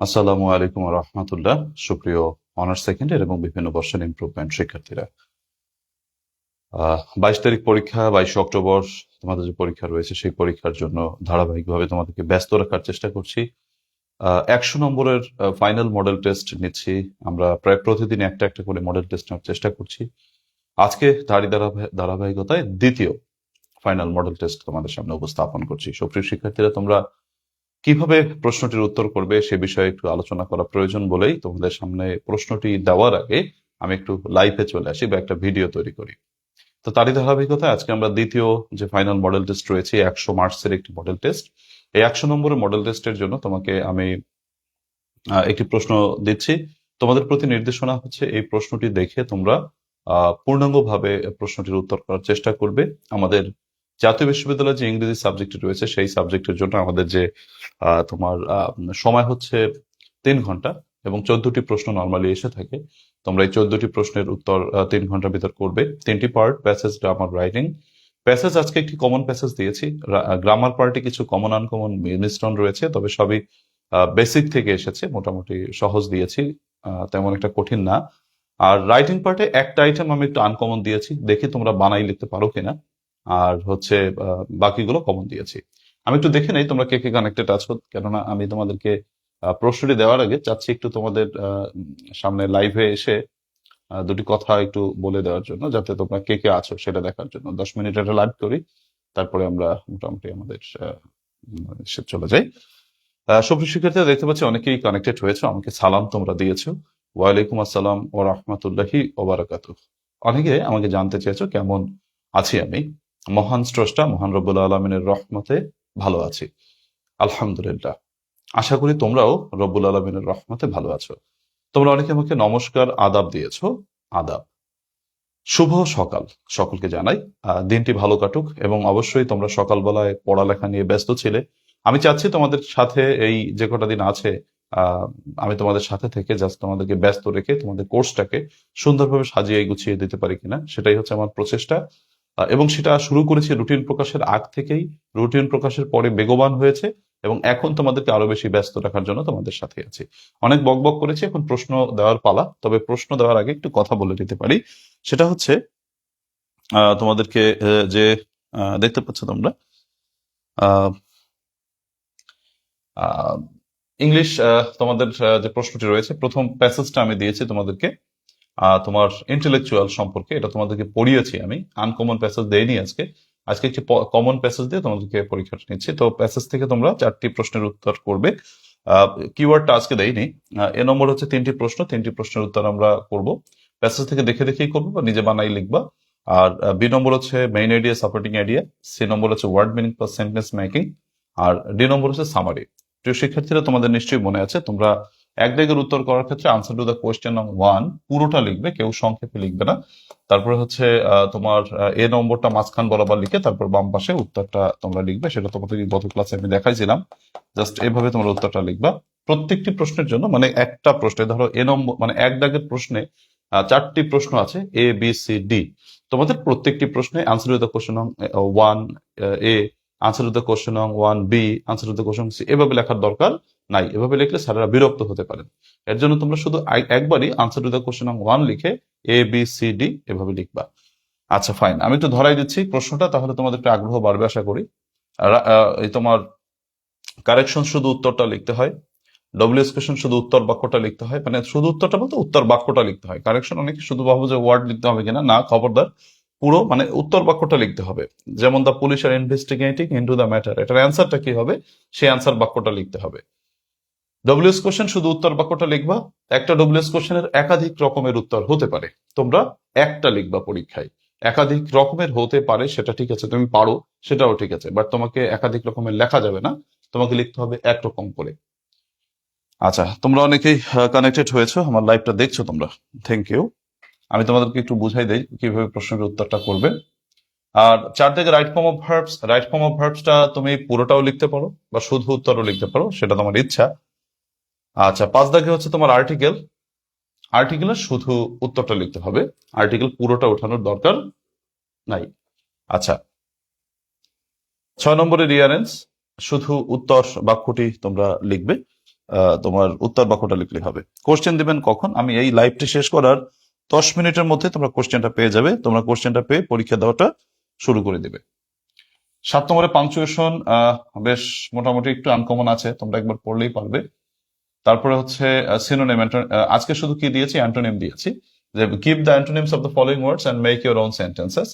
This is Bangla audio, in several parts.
আসসালামু আলাইকুম রহমতুল্লাহ। সুপ্রিয় অনার্স সেকেন্ড ইয়ার এবং বিভিন্ন বর্ষের ইমপ্রুভমেন্ট শিক্ষার্থীরা। বাইশ তারিখ পরীক্ষা, বাইশে অক্টোবর তোমাদের যে পরীক্ষা রয়েছে, সেই পরীক্ষার জন্য ধারাবাহিকভাবে তোমাদেরকে ব্যস্ত রাখার চেষ্টা করছি। একশো নম্বরের ফাইনাল মডেল টেস্ট নিচ্ছি। আমরা প্রায় প্রতিদিন একটা একটা করে মডেল টেস্ট নেওয়ার চেষ্টা করছি। আজকে তারই ধারাবাহি- ধারাবাহিকতায় দ্বিতীয় ফাইনাল মডেল টেস্ট তোমাদের সামনে উপস্থাপন করছি। সুপ্রিয় শিক্ষার্থীরা, তোমরা কীভাবে প্রশ্নটির উত্তর করবে সে বিষয়ে একটু আলোচনা করা প্রয়োজন বলেই তোমাদের সামনে প্রশ্নটি দেওয়ার আগে আমি একটু লাইভে চলে আসি বা একটা ভিডিও তৈরি করি। তো তারই ধারাবাহিকতায় আজকে আমরা দ্বিতীয় যে ফাইনাল মডেল টেস্ট রয়েছে, একশো মার্কসের একটি মডেল টেস্ট এই একশো নম্বরের মডেল টেস্টের জন্য তোমাকে আমি একটি প্রশ্ন দিচ্ছি। তোমাদের প্রতি নির্দেশনা হচ্ছে এই প্রশ্নটি দেখে তোমরা পূর্ণাঙ্গভাবে প্রশ্নটির উত্তর করার চেষ্টা করবে। আমাদের জাতীয় বিশ্ববিদ্যালয়ে যে ইংরেজি সাবজেক্টটি রয়েছে, সেই সাবজেক্টের জন্য আমাদের যে তোমার সময় হচ্ছে তিন ঘণ্টা এবং চোদ্দটি প্রশ্ন নর্মালি এসে থাকে। তোমরা এই চোদ্দটি প্রশ্নের উত্তর তিন ঘণ্টার ভিতর করবে। তিনটি part passage grammar writing passage আজকে একটি কমন প্যাসেজ দিয়েছি। গ্রামার পার্টে কিছু কমন আনকমন মিশ্রণ রয়েছে, তবে সবই বেসিক থেকে এসেছে, মোটামুটি সহজ দিয়েছি তেমন একটা কঠিন না। আর রাইটিং পার্টে একটা আইটেম আমি একটু আনকমন দিয়েছি, দেখি তোমরা বানাই লিখতে পারো কিনা। আর হচ্ছে বাকিগুলো কমন দিয়েছি। আমি একটু দেখে নেই তোমরা কে কে কানেক্টেড আছো, কেননা আমি তোমাদেরকে প্রশ্নটি দেওয়ার আগে চাচ্ছি একটু তোমাদের সামনে লাইভে এসে দুটি কথা একটু বলে দেওয়ার জন্য, যাতে তোমরা কে কে আছো সেটা দেখার জন্য। দশ মিনিট একটা লাইভ করি, তারপরে আমরা মোটামুটি আমাদের চলে যাই। সুপ্রিয় শিক্ষার্থীরা দেখতে পাচ্ছি অনেকেই কানেক্টেড হয়েছে, আমাকে সালাম তোমরা দিয়েছ। ওয়ালাইকুম আসসালাম ও রহমতুল্লাহি ওবারাকাতু অনেকে আমাকে জানতে চেয়েছো কেমন আছি আমি। মহান স্রষ্টা, মহান রব্বুল আলমিনের রহমতে ভালো আছি। আলহামদুলিল্লাহ। আশা করি তোমরাও রব্বুল আলমিনের রহমতে ভালো আছো। তোমরা অনেকে আমাকে নমস্কার, আদাব দিয়েছ। আদাব। শুভ সকাল সকলকে জানাই। দিনটি ভালো কাটুক এবং অবশ্যই তোমরা সকালবেলায় পড়ালেখা নিয়ে ব্যস্ত ছিলে। আমি চাচ্ছি তোমাদের সাথে এই যে কটা দিন আছে আমি তোমাদের সাথে থেকে জাস্ট তোমাদেরকে ব্যস্ত রেখে তোমাদের কোর্সটাকে সুন্দরভাবে সাজিয়ে গুছিয়ে দিতে পারি কিনা, সেটাই হচ্ছে আমার প্রচেষ্টা। এবং সেটা শুরু করেছি রুটিন প্রকাশের আগ থেকেই। রুটিন প্রকাশের পরে বেগবান হয়েছে এবং এখন তোমাদেরকে আরও বেশি ব্যস্ত রাখার জন্য তোমাদের সাথে আছি। অনেক বক বক করেছি, এখন প্রশ্ন দেওয়ার পালা, তবে প্রশ্ন দেওয়ার আগে একটু কথা বলে দিতে পারি। সেটা হচ্ছে তোমাদেরকে যে দেখতে পাচ্ছ তোমরা ইংলিশ তোমাদের যে প্রশ্নটি রয়েছে, প্রথম প্যাসেজটা আমি দিয়েছি তোমাদেরকে। তোমার ইন্টেলেকচুয়াল সম্পর্কে, এটা তোমাদেরকে পড়িয়েছি আমি। আনকমন প্যাসেজ দেয়নি আজকে। আজকে একটি কমন প্যাসেজ দিয়ে তোমাদেরকে পরীক্ষাটা নিচ্ছি। তো প্যাসেজ থেকে তোমরা চারটি প্রশ্নের উত্তর করবে। কিওয়ার্ডটা আজকে দেয়নি এ নম্বর হচ্ছে তিনটি প্রশ্ন। তিনটি প্রশ্নের উত্তর আমরা করব। প্যাসেজ থেকে দেখে দেখেই করব বা নিজে বানাই লিখবা। আর বি নম্বর হচ্ছে main idea supporting idea C number হচ্ছে word meaning plus sentence making আর ডি নম্বর হচ্ছে সামারি প্রিয় শিক্ষার্থীরা, তোমাদের নিশ্চয়ই মনে আছে, তোমরা এক দাগের উত্তর করার ক্ষেত্রে answer to the question one পুরোটা লিখবে, কেউ সংক্ষেপে লিখবে না। তারপরে হচ্ছে তোমার এ নম্বরটা মাঝখান বরাবর লিখে তারপর বাম পাশে উত্তরটা তোমরা লিখবে। সেটা তোমাদের গত ক্লাসে আমি দেখাইছিলাম। জাস্ট এভাবে তোমরা উত্তরটা লিখবা। প্রত্যেকটি প্রশ্নের জন্য মানে একটা প্রশ্নে, ধরো এ নম্বর মানে এক দাগের প্রশ্নে চারটি প্রশ্ন আছে এ বি সি ডি তোমাদের প্রত্যেকটি প্রশ্নে answer to the question one A answer to the question one B answer to the question C এভাবে লেখার দরকার নাই। এভাবে লিখলে স্যারেরা বিরক্ত হতে পারেন। এর জন্য তোমরা শুধু একবারই answer to the question one লিখে এ বি সি ডি এভাবে লিখবা। আচ্ছা ফাইন আমি একটু ধরাই দিচ্ছি প্রশ্নটা, তাহলে তোমাদের একটু আগ্রহ বাড়বে, আশা করি। তোমার কারেকশন শুধু উত্তরটা লিখতে হয় ডব্লিউএস কোশ্চেন শুধু উত্তর বাক্যটা লিখতে হয় মানে শুধু উত্তরটা বলতে উত্তর বাক্যটা লিখতে হয়। কারেকশন অনেকে শুধু ভাবো যে ওয়ার্ড লিখতে হবে কিনা, না, খবরদার। পুরো মানে উত্তর বাক্যটা লিখতে হবে। যেমন the police are investigating into the matter এটার অ্যান্সারটা কি হবে? সেই অ্যান্সার বাক্যটা লিখতে হবে। ডব্লিউএস কোশ্চেন শুধু উত্তর বাক্যটা লিখবা, একটা ডব্লিউএস কোশ্চেনের একাধিক রকমের উত্তর হতে পারে। তোমরা একটা লিখবা পরীক্ষায়। একাধিক রকমের হতে পারে, সেটা ঠিক আছে, তুমি পারো, সেটাও ঠিক আছে বাট তোমাকে একাধিক রকমের লেখা যাবে না, তোমাকে লিখতে হবে একরকম করে। আচ্ছা তোমরা অনেকেই কানেক্টেড হয়েছো, আমার লাইভটা দেখছ তোমরা। থ্যাংক ইউ আমি তোমাদেরকে একটু বুঝাই দেই কীভাবে প্রশ্নের উত্তরটা করবে। আর চার থেকে right form of verbs right form of ভার্বসটা তুমি পুরোটাও লিখতে পারো, বা শুধু উত্তরও লিখতে পারো, সেটা তোমার ইচ্ছা। আচ্ছা পাঁচ দাগে হচ্ছে তোমার আর্টিকেল আর্টিকেলের শুধু উত্তরটা লিখতে হবে। আর্টিকেল পুরোটা ওঠানোর দরকার নাই। আচ্ছা ছয় নম্বরের রিয়ারেন্স শুধু উত্তর বাক্যটি তোমরা লিখবে তোমার উত্তর বাক্যটা লিখলে হবে। কোশ্চেন দিবেন কখন? আমি এই লাইভটি শেষ করার দশ মিনিটের মধ্যে তোমরা কোশ্চেনটা পেয়ে যাবে। তোমরা কোশ্চেনটা পেয়ে পরীক্ষা দেওয়াটা শুরু করে দিবে। সাত নম্বরে পাংচুয়েশন বেশ মোটামুটি একটু আনকমন আছে। তোমরা একবার পড়লেই পারবে। তারপরে হচ্ছে সিনোনিম আজকে শুধু কি দিয়েছি? অ্যান্টোনিম দিয়েছি। যে give the antonyms of the following words and make your own sentences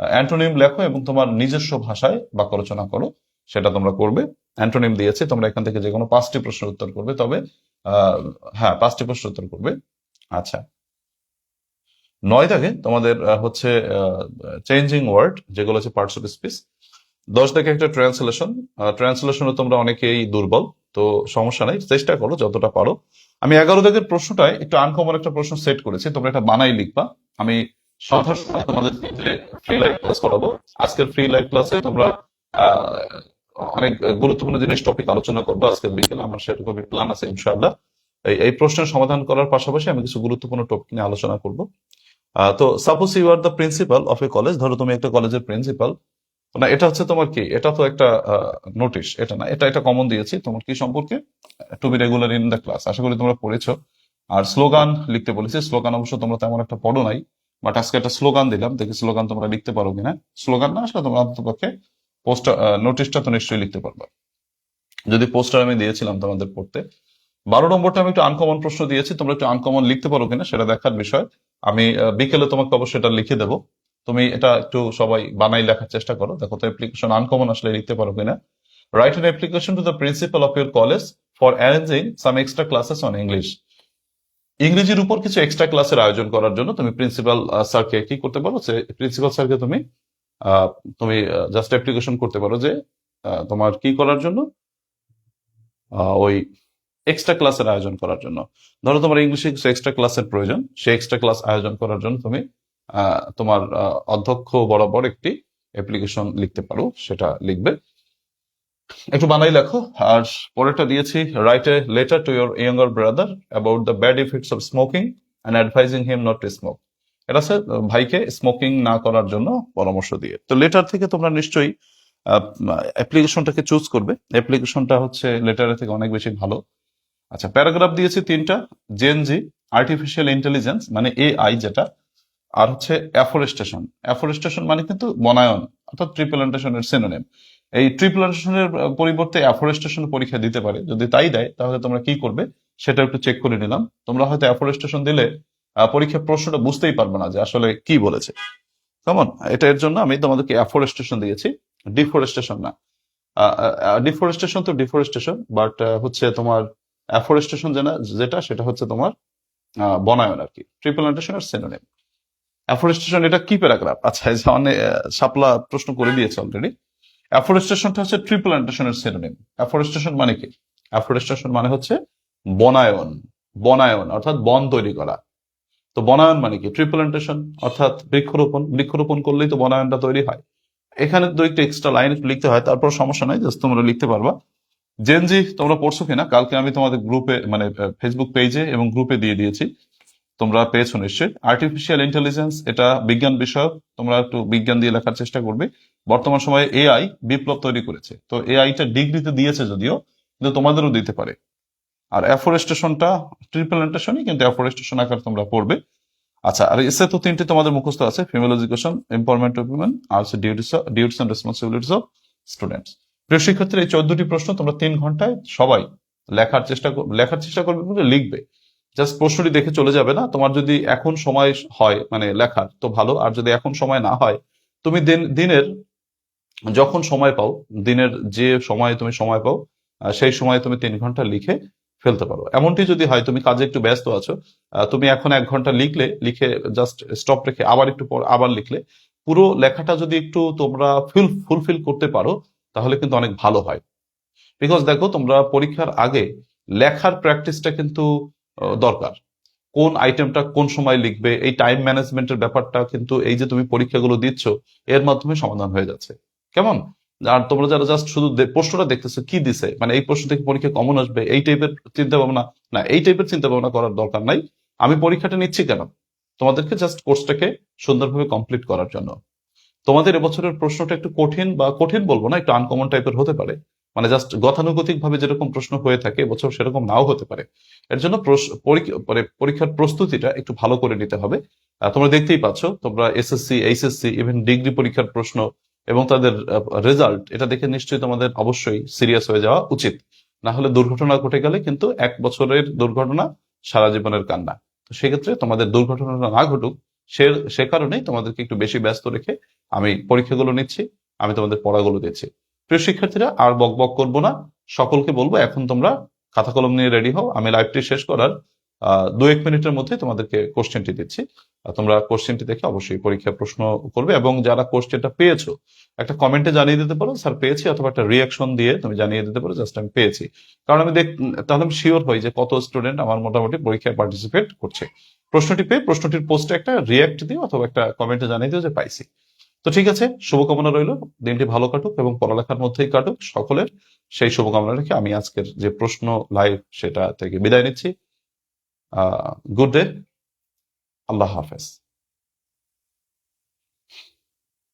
antonym লেখো এবং তোমার নিজস্ব ভাষায় বাক্য রচনা করো। সেটা তোমরা করবে। অ্যান্টোনিম দিয়েছে, তোমরা এখান থেকে যে কোনো পাঁচটি প্রশ্নের উত্তর করবে। তবে হ্যাঁ পাঁচটি প্রশ্নের উত্তর করবে। আচ্ছা। নয় থেকে তোমাদের হচ্ছে চেঞ্জিং ওয়ার্ড যেগুলো হচ্ছে পার্টস অফ স্পিচ দশ থেকে একটা ট্রান্সলেশন ট্রান্সলেশনে তোমরা অনেকেই দুর্বল। তো সমস্যা নাই, চেষ্টা করো যতটা পারো। আমি এগারো দাগের প্রশ্নটায় একটু আনকমন একটা প্রশ্ন সেট করেছি, তোমরা এটা বানাই লিখবা। আমি ফ্রি ক্লাস করাবো। আজকের ফ্রি ক্লাসে তোমরা অনেক গুরুত্বপূর্ণ জিনিস টপিক আলোচনা করব। আজকের বিকেলে আমার সেরকম প্ল্যান আছে, ইনশাআল্লাহ। এই প্রশ্নের সমাধান করার পাশাপাশি আমি কিছু গুরুত্বপূর্ণ টপিক নিয়ে আলোচনা করব। তো suppose you are the principal of a college ধরো তুমি একটা কলেজের প্রিন্সিপাল না, এটা হচ্ছে তোমার কি? এটা তো একটা নোটিশ এটা না, এটা এটা কমন দিয়েছি। তোমার কি সম্পর্কে? To be regular in the class আশা করি তোমরা পড়েছো। আর স্লোগান লিখতে বলেছি। স্লোগান অবশ্য তোমরা তেমন একটা পড়ো নাই। বাট আজকে একটা স্লোগান দিলাম। দেখি স্লোগান তোমরা লিখতে পারো কিনা। স্লোগান না আসলে তোমরা অন্ততপক্ষে পোস্টার নোটিশটা তো নিশ্চয়ই লিখতে পারবা। যদি পোস্টার আমি দিয়েছিলাম তোমাদের পড়তে। বারো নম্বরটা আমি একটু আনকমন প্রশ্ন দিয়েছি। তোমরা একটু আনকমন লিখতে পারো কিনা, সেটা দেখার বিষয়। আমি বিকেলে তোমাকে অবশ্যই এটা লিখে দেবো। তুমি এটা একটু সবাই বানাই লেখার চেষ্টা করো। দেখো তো অ্যাপ্লিকেশন আনকমন আসলে লিখতে পারো কিনা। Write an application to the principal of your college for arranging some extra classes on English ইংরেজির উপর কিছু এক্সট্রা ক্লাসের আয়োজন করার জন্য তুমি প্রিন্সিপাল স্যারকে কি করতে পারো প্রিন্সিপাল স্যারকে তুমি তুমি জাস্ট অ্যাপ্লিকেশন করতে পারো যে তোমার কি করার জন্য? ওই এক্সট্রা ক্লাসের আয়োজন করার জন্য। ধরো তোমার ইংলিশে কিছু এক্সট্রা ক্লাসের প্রয়োজন। সেই এক্সট্রা ক্লাস আয়োজন করার জন্য তুমি তোমার অধ্যক্ষ বরাবর একটি অ্যাপ্লিকেশন লিখতে পারো, সেটা লিখবে। একটু বানাই লেখো। আর পরেরটা দিয়েছি write a letter to your younger brother about the bad effects of smoking and advising him not to smoke এটা হচ্ছে ভাইকে স্মোকিং না করার জন্য পরামর্শ দিয়ে। তো লেটার থেকে তোমরা নিশ্চয়ই অ্যাপ্লিকেশনটাকে চুজ করবে। অ্যাপ্লিকেশনটা হচ্ছে লেটারের থেকে অনেক বেশি ভালো। আচ্ছা প্যারাগ্রাফ দিয়েছি তিনটা। জেনজি আর্টিফিশিয়াল ইন্টেলিজেন্স মানে এআই যেটা আর হচ্ছে অ্যাফরেস্টেশন অ্যাফরেস্টেশন মানে কিন্তু বনায়ন, অর্থাৎ ট্রিপ্লান্টেশনের সিনোনিম এই ট্রিপ্লান্টেশনের পরিবর্তে অ্যাফরেস্টেশন পরীক্ষা দিতে পারে। যদি তাই দেয়, তাহলে তোমরা কি করবে? সেটা একটু চেক করে নিলাম। তোমরা হয়তো অ্যাফরেস্টেশন দিলে পরীক্ষার প্রশ্নটা বুঝতেই পারবে না যে আসলে কি বলেছে। কেমন? এটা এর জন্য আমি তোমাদেরকে অ্যাফরেস্টেশন দিয়েছি। ডিফরেস্টেশন না। ডিফরেস্টেশন তো ডিফরেস্টেশন বাট হচ্ছে তোমার অ্যাফরেস্টেশন যেটা সেটা হচ্ছে তোমার বনায়ন আর কি। ট্রিপ্লান্টেশন আর সিনোনিম অ্যাফরেস্টেশন এটা কি প্যারাগ্রাফ আচ্ছা যে অনেক প্রশ্ন করে দিয়েছে অলরেডি অ্যাফরেস্টেশনটা হচ্ছে ট্রি প্লান্টেশনের সিনোনিম অ্যাফরেস্টেশন মানে কি? অ্যাফরেস্টেশন মানে হচ্ছে বনায়ন বনায়ন, অর্থাৎ বন তৈরি করা। তো বনায়ন মানে কি? ট্রি প্লান্টেশন অর্থাৎ বৃক্ষরোপণ। বৃক্ষরোপণ করলেই তো বনায়নটা তৈরি হয়। এখানে দু একটা এক্সট্রা লাইন লিখতে হয়, তারপর সমস্যা নাই, জাস্ট তোমরা লিখতে পারবা। জেনজি তোমরা পড়ছো কিনা? কালকে আমি তোমাদের গ্রুপে মানে ফেসবুক পেজে এবং গ্রুপে দিয়ে দিয়েছি। তোমরা পেয়েছ নিশ্চয়ই। আর্টিফিশিয়াল ইন্টেলিজেন্স এটা বিজ্ঞান বিষয়ক, তোমরা একটু বিজ্ঞান দিয়ে লেখার চেষ্টা করবে। বর্তমান সময়ে এআই বিপ্লব তৈরি করেছে। তো এআইটা ডিগ্রিতে দিয়েছে যদিও, কিন্তু তোমাদেরও দিতে পারে। আর অ্যাফরেস্টেশনটা ট্রিপ্লান্টেশনই কিন্তু অ্যাফরেস্টেশন আকার তোমরা পড়বে। আচ্ছা আর এসে তো তিনটে তোমাদের মুখস্থ আছে। Female education empowerment of women আর হচ্ছে duties duties and responsibilities of students প্রিয় শিক্ষার্থীর, এই চোদ্দটি প্রশ্ন তোমরা তিন ঘন্টায় সবাই লেখার চেষ্টা লেখার চেষ্টা করবে লিখবে। জাস্ট প্রশ্নটি দেখে চলে যাবে না। তোমার যদি এখন সময় হয় মানে লেখার, তো ভালো। আর যদি এখন সময় না হয়, তুমি দিন, দিনের যখন সময় পাও, দিনের যে সময়ে তুমি সময় পাও সেই সময়ে তুমি তিন ঘণ্টা লিখে ফেলতে পারো। এমনটি যদি হয়, তুমি কাজে একটু ব্যস্ত আছো তুমি এখন এক ঘণ্টা লিখলে, লিখে জাস্ট স্টপ রেখে আবার একটু পর আবার লিখলে, পুরো লেখাটা যদি একটু তোমরা ফুল ফুলফিল করতে পারো, তাহলে কিন্তু অনেক ভালো হয়। বিকজ দেখো, তোমরা পরীক্ষার আগে লেখার প্র্যাকটিসটা কিন্তু দরকার। কোন আইটেমটা কোন সময় লিখবে, এই টাইম ম্যানেজমেন্টের ব্যাপারটা কিন্তু এই যে তুমি পরীক্ষাগুলো দিচ্ছ, এর মাধ্যমে সমাধান হয়ে যাচ্ছে। কেমন? আর তোমরা যারা জাস্ট শুধু প্রশ্নটা দেখতেছো, কি দিছে? মানে এই প্রশ্ন থেকে পরীক্ষা কমন আসবে, এই টাইপের চিন্তা ভাবনা না, এই টাইপের চিন্তা ভাবনা করার দরকার নাই। আমি পরীক্ষাটা নিচ্ছি কেন? তোমাদেরকে জাস্ট কোর্সটাকে সুন্দরভাবে কমপ্লিট করার জন্য। তোমাদের এবছরের প্রশ্নটা একটু কঠিন বা কঠিন বলব না, একটু আনকমন টাইপের হতে পারে। মানে জাস্ট গতানুগতিক ভাবে যেরকম প্রশ্ন হয়ে থাকে বছর সেরকম নাও হতে পারে। এর জন্য মানে পরীক্ষার প্রস্তুতিটা একটু ভালো করে নিতে হবে। তোমরা দেখতেই পাচ্ছ, তোমরা এসএসসি এইচএসসি ইভেন ডিগ্রি পরীক্ষার প্রশ্ন এবং তাদের রেজাল্ট এটা দেখে নিশ্চয়ই তোমাদের অবশ্যই সিরিয়াস হয়ে যাওয়া উচিত। না হলে দুর্ঘটনা ঘটে গেলে কিন্তু এক বছরের দুর্ঘটনা সারা জীবনের কান্না। তো সেক্ষেত্রে তোমাদের দুর্ঘটনাটা না ঘটুক, সে সে কারণেই তোমাদেরকে একটু বেশি ব্যস্ত রেখে আমি পরীক্ষাগুলো নিচ্ছি, আমি তোমাদের পড়াগুলো দিচ্ছি। প্রিয় শিক্ষার্থীরা, আর বক বক করব না। সকলকে বলব, এখন তোমরা খাতা কলম নিয়ে রেডি হও। আমি লাইভটি শেষ করার দু এক মিনিটের মধ্যে তোমাদেরকে কোশ্চেনটি দিচ্ছি। তোমরা কোশ্চেনটি দেখে অবশ্যই পরীক্ষায় প্রশ্ন করবে এবং যারা কোশ্চেনটা পেয়েছ, একটা কমেন্টে জানিয়ে দিতে পারো, স্যার, পেয়েছি অথবা একটা রিয়াকশন দিয়ে তুমি জানিয়ে দিতে পারো, জাস্ট আমি পেয়েছি। কারণ আমি দেখ, তাহলে আমি শিওর হই যে কত স্টুডেন্ট আমার মোটামুটি পরীক্ষায় পার্টিসিপেট করছে। প্রশ্নটি পেয়ে, প্রশ্নটির পোস্টে একটা রিয়াক্ট দিও অথবা একটা কমেন্টে জানিয়ে দিও যে, পাইছি। তো ঠিক আছে, শুভকামনা রইল। দিনটি ভালো কাটুক এবং পড়ালেখার মধ্যেই কাটুক। সকলের সেই শুভকামনা রেখে আমি আজকের যে প্রশ্ন লাইভ সেটা থেকে বিদায় নিচ্ছি। গুড ডে আল্লাহ হাফেজ।